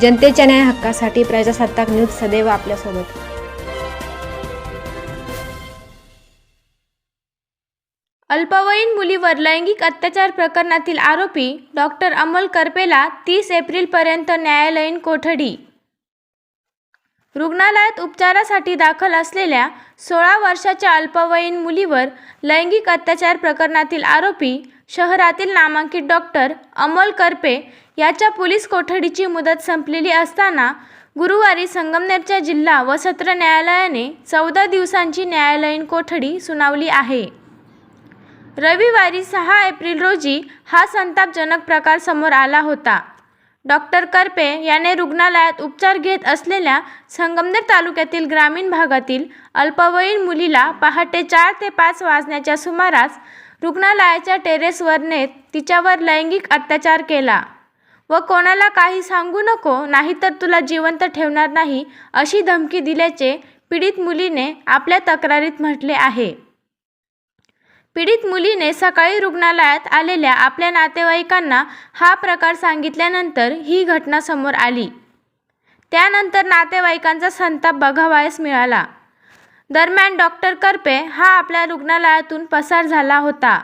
जनतेच्या न्याय हक्कासाठी प्रजासत्ताक न्यूज सदैव आपल्यासोबत. अल्पवयीन मुलीवर लैंगिक अत्याचार प्रकरणातील आरोपी डॉक्टर अमोल करपेला तीस एप्रिलपर्यंत न्यायालयीन कोठडी. रुग्णालयात उपचारासाठी दाखल असलेल्या सोळा वर्षाच्या अल्पवयीन मुलीवर लैंगिक अत्याचार प्रकरणातील आरोपी शहरातील नामांकित डॉक्टर अमोल करपे याच्या पोलीस कोठडीची मुदत संपलेली असताना गुरुवारी संगमनेरच्या जिल्हा व सत्र न्यायालयाने चौदा दिवसांची न्यायालयीन कोठडी सुनावली आहे. रविवारी सहा एप्रिल रोजी हा संतापजनक प्रकार समोर आला होता. डॉक्टर करपे याने रुग्णालयात उपचार घेत असलेल्या संगमनेर तालुक्यातील ग्रामीण भागातील अल्पवयीन मुलीला पहाटे चार ते पाच वाजण्याच्या सुमारास रुग्णालयाच्या टेरेसवर नेत तिच्यावर लैंगिक अत्याचार केला. व कोणाला काही सांगू नको नाहीतर तुला जिवंत ठेवणार नाही अशी धमकी दिल्याचे पीडित मुलीने आपल्या तक्रारीत म्हटले आहे. पीडित मुलीने सकाळी रुग्णालयात आलेल्या आपल्या नातेवाईकांना हा प्रकार सांगितल्यानंतर ही घटना समोर आली. त्यानंतर नातेवाईकांचा संताप बघावयास मिळाला. दरम्यान डॉक्टर करपे हा आपल्या रुग्णालयातून पसार झाला होता.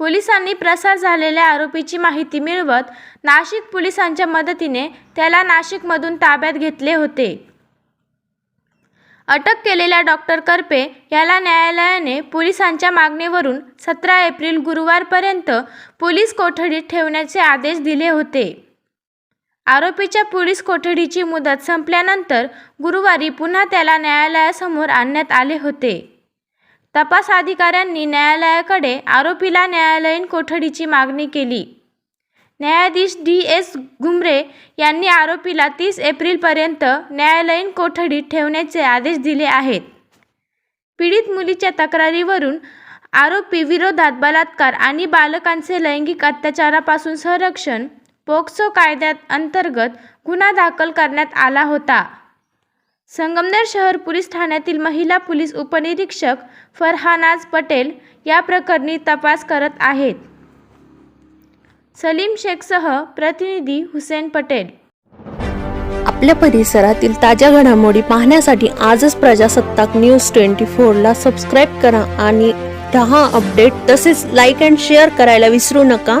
पोलिसांनी प्रसार झालेल्या आरोपीची माहिती मिळवत नाशिक पोलिसांच्या मदतीने त्याला नाशिकमधून ताब्यात घेतले होते. अटक केलेल्या डॉक्टर करपे याला न्यायालयाने पोलिसांच्या मागणीवरून सतरा एप्रिल गुरुवारपर्यंत पोलीस कोठडीत ठेवण्याचे आदेश दिले होते. आरोपीच्या पोलीस कोठडीची मुदत संपल्यानंतर गुरुवारी पुन्हा त्याला न्यायालयासमोर आणण्यात आले होते. तपास अधिकाऱ्यांनी न्यायालयाकडे आरोपीला न्यायालयीन कोठडीची मागणी केली. न्यायाधीश डी एस घुमरे यांनी आरोपीला तीस एप्रिलपर्यंत न्यायालयीन कोठडीत ठेवण्याचे आदेश दिले आहेत. पीडित मुलीच्या तक्रारीवरून आरोपी विरोधात बलात्कार आणि बालकांचे लैंगिक अत्याचारापासून संरक्षण पोक्सो कायद्यात अंतर्गत गुन्हा दाखल करण्यात आला होता. संगमनेर शहर पोलीस ठाण्यातील महिला पोलीस उपनिरीक्षक फरहानाज पटेल या प्रकरणी तपास करत आहेत. सलीम शेखसह प्रतिनिधी हुसेन पटेल. आपल्या परिसरातील ताज्या घडामोडी पाहण्यासाठी आजच प्रजासत्ताक न्यूज ट्वेंटी फोरला सबस्क्राईब करा आणि रहा अपडेट तसेच लाईक अँड शेअर करायला विसरू नका.